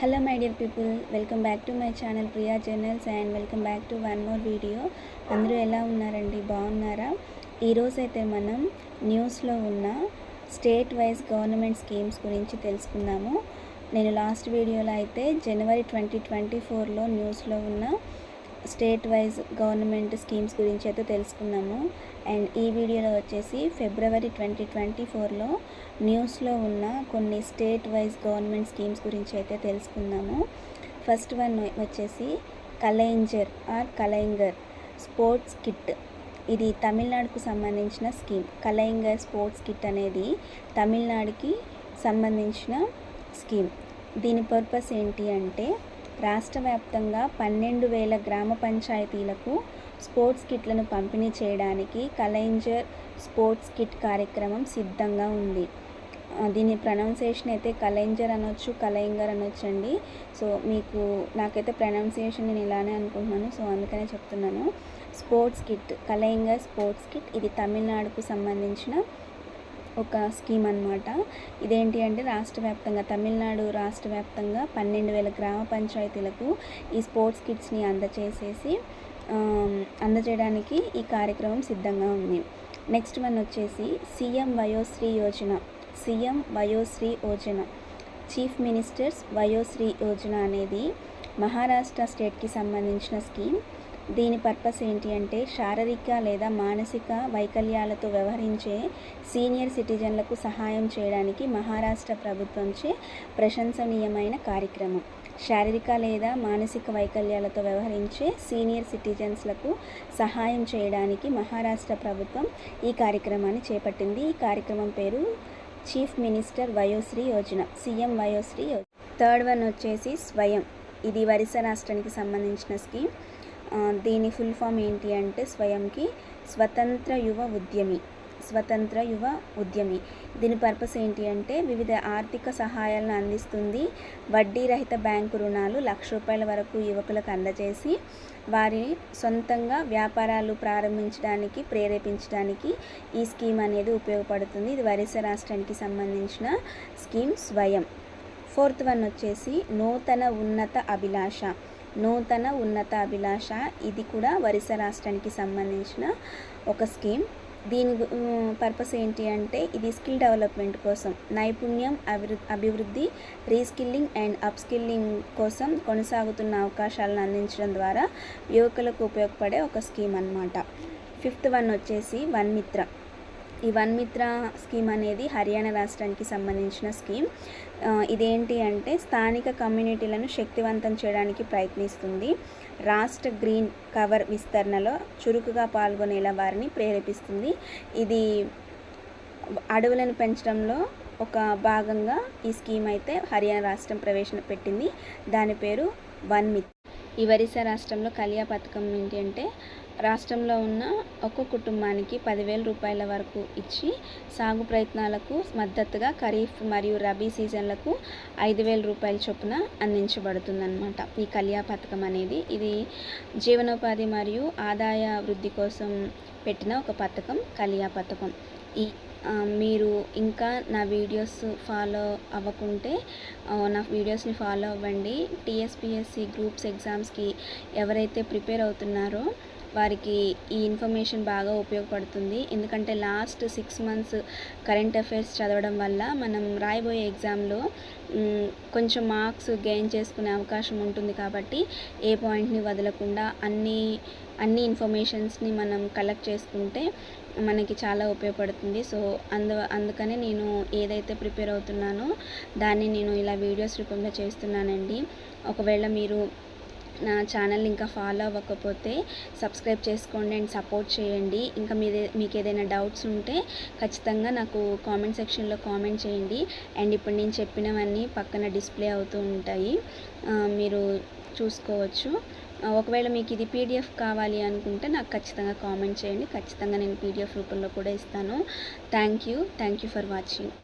Hello my dear people welcome back to my channel Priya journals and welcome back to one more video అందరూ ఎలా ఉన్నారండి? బాగున్నారా? ఈరోజు అయితే మనం న్యూస్లో ఉన్న స్టేట్ వైజ్ గవర్నమెంట్ స్కీమ్స్ గురించి తెలుసుకుందాము. నేను లాస్ట్ వీడియోలో అయితే జనవరి ట్వంటీ ట్వంటీ ఫోర్లో న్యూస్లో ఉన్న స్టేట్ వైజ్ గవర్నమెంట్ స్కీమ్స్ గురించి అయితే తెలుసుకున్నాము. అండ్ ఈ వీడియోలో వచ్చేసి ఫిబ్రవరి ట్వంటీ ట్వంటీ ఫోర్లో న్యూస్లో ఉన్న కొన్ని స్టేట్ వైజ్ గవర్నమెంట్ స్కీమ్స్ గురించి అయితే తెలుసుకుందాము. ఫస్ట్ వన్ వచ్చేసి Kalaignar or Kalaignar sports kit. ఇది తమిళనాడుకు సంబంధించిన స్కీమ్. కలైంగర్ స్పోర్ట్స్ కిట్ అనేది తమిళనాడుకి సంబంధించిన స్కీమ్. దీని పర్పస్ ఏంటి అంటే రాష్ట్ర వ్యాప్తంగా పన్నెండు వేల గ్రామ పంచాయతీలకు స్పోర్ట్స్ కిట్లను పంపిణీ చేయడానికి కలైంజర్ స్పోర్ట్స్ కిట్ కార్యక్రమం సిద్ధంగా ఉంది. దీని ప్రొనౌన్సియేషన్ అయితే కలైంజర్ అనొచ్చు కలైంగర్ అనొచ్చు అండి సో మీకు నాకైతే ప్రొనౌన్సియేషన్ నేను ఇలానే అనుకుంటున్నాను. సో అందుకనే చెప్తున్నాను. Sports kit Kalaignar sports kit ఇది తమిళనాడుకు సంబంధించిన ఒక స్కీమ్ అనమాట ఇదేంటి అంటే రాష్ట్ర వ్యాప్తంగా తమిళనాడు రాష్ట్ర వ్యాప్తంగా పన్నెండు వేల గ్రామ పంచాయతీలకు ఈ స్పోర్ట్స్ కిట్స్ని అందచేసేసి అందజేయడానికి ఈ కార్యక్రమం సిద్ధంగా ఉంది. నెక్స్ట్ వన్ వచ్చేసి CM Vayoshri Yojana. CM Vayoshri Yojana. Chief ministers Vayoshri Yojana అనేది మహారాష్ట్ర స్టేట్కి సంబంధించిన స్కీమ్. దీని పర్పస్ ఏంటి అంటే శారీరక లేదా మానసిక వైకల్యాలతో వ్యవహరించే సీనియర్ సిటిజన్లకు సహాయం చేయడానికి మహారాష్ట్ర ప్రభుత్వంచే ప్రశంసనీయమైన కార్యక్రమం. శారీరక లేదా మానసిక వైకల్యాలతో వ్యవహరించే సీనియర్ సిటిజన్స్లకు సహాయం చేయడానికి మహారాష్ట్ర ప్రభుత్వం ఈ కార్యక్రమాన్ని చేపట్టింది. ఈ కార్యక్రమం పేరు chief minister Vayoshri Yojana CM Vayoshri Yojana. Third one వచ్చేసి స్వయం. ఇది వరిస రాష్ట్రానికి సంబంధించిన స్కీమ్. దీని ఫుల్ ఫామ్ ఏంటి అంటే స్వయంకి స్వతంత్ర యువ ఉద్యమి స్వతంత్ర యువ ఉద్యమి. దీని పర్పస్ ఏంటి అంటే వివిధ ఆర్థిక సహాయాలను అందిస్తుంది. వడ్డీ రహిత బ్యాంకు రుణాలు లక్ష రూపాయల వరకు యువకులకు అందజేసి వారిని సొంతంగా వ్యాపారాలు ప్రారంభించడానికి ప్రేరేపించడానికి ఈ స్కీమ్ అనేది ఉపయోగపడుతుంది. ఇది వరిస రాష్ట్రానికి సంబంధించిన స్కీమ్ స్వయం. ఫోర్త్ వన్ వచ్చేసి నూతన ఉన్నత అభిలాష. నూతన ఉన్నత అభిలాష ఇది కూడా వరిస రాష్ట్రానికి సంబంధించిన ఒక స్కీమ్. దీని పర్పస్ ఏంటి అంటే ఇది స్కిల్ డెవలప్మెంట్ కోసం. నైపుణ్యం అభివృద్ధి రీస్కిల్లింగ్ అండ్ అప్స్కిల్లింగ్ కోసం కొనసాగుతున్న అవకాశాలను అందించడం ద్వారా యువకులకు ఉపయోగపడే ఒక స్కీమ్ అనమాట ఫిఫ్త్ వన్ వచ్చేసి వన్ మిత్ర ఈ వన్ మిత్ర స్కీమ్ అనేది హర్యానా రాష్ట్రానికి సంబంధించిన స్కీమ్. ఇదేంటి అంటే స్థానిక కమ్యూనిటీలను శక్తివంతం చేయడానికి ప్రయత్నిస్తుంది. రాష్ట్ర గ్రీన్ కవర్ విస్తరణలో చురుకుగా పాల్గొనేలా వారిని ప్రేరేపిస్తుంది. ఇది అడవులను పెంచడంలో ఒక భాగంగా ఈ స్కీమ్ అయితే హర్యానా రాష్ట్రం ప్రవేశపెట్టింది దాని పేరు వన్ మిత్ ఈ ఒరిస్సా రాష్ట్రంలో కలియా పథకం ఏంటి అంటే రాష్ట్రంలో ఉన్న ఒక్కో కుటుంబానికి పదివేల రూపాయల వరకు ఇచ్చి సాగు ప్రయత్నాలకు మద్దతుగా ఖరీఫ్ మరియు రబీ సీజన్లకు ఐదు వేల రూపాయల చొప్పున అందించబడుతుందన్నమాట. ఈ కళ్యా పథకం అనేది ఇది జీవనోపాధి మరియు ఆదాయ వృద్ధి కోసం పెట్టిన ఒక పథకం కళ్యా పథకం. ఈ మీరు ఇంకా నా వీడియోస్ ఫాలో అవ్వకుంటే నా వీడియోస్ని ఫాలో అవ్వండి. టీఎస్పిఎస్సి గ్రూప్స్ ఎగ్జామ్స్కి ఎవరైతే ప్రిపేర్ అవుతున్నారో వారికి ఈ ఇన్ఫర్మేషన్ బాగా ఉపయోగపడుతుంది. ఎందుకంటే last six months current affairs చదవడం వల్ల మనం రాయబోయే ఎగ్జామ్లో కొంచెం మార్క్స్ గెయిన్ చేసుకునే అవకాశం ఉంటుంది కాబట్టి ఏ పాయింట్ని వదలకుండా అన్ని అన్ని ఇన్ఫర్మేషన్స్ని మనం కలెక్ట్ చేసుకుంటే మనకి చాలా ఉపయోగపడుతుంది. సో అందు అందుకనే నేను ఏదైతే ప్రిపేర్ అవుతున్నానో దాన్ని నేను ఇలా వీడియోస్ రూపంలో చేస్తున్నానండి. ఒకవేళ మీరు నా ఛానల్ ఇంకా ఫాలో అవ్వకపోతే సబ్స్క్రైబ్ చేసుకోండి అండ్ సపోర్ట్ చేయండి. ఇంకా మీదే మీకు ఏదైనా డౌట్స్ ఉంటే ఖచ్చితంగా నాకు కామెంట్ సెక్షన్లో కామెంట్ చేయండి. అండ్ ఇప్పుడు నేను చెప్పినవన్నీ పక్కన డిస్ప్లే అవుతూ ఉంటాయి. మీరు చూసుకోవచ్చు. ఒకవేళ మీకు ఇది పీడిఎఫ్ కావాలి అనుకుంటే నాకు ఖచ్చితంగా కామెంట్ చేయండి. ఖచ్చితంగా నేను పీడిఎఫ్ రూపంలో కూడా ఇస్తాను. Thank you. Thank you for watching.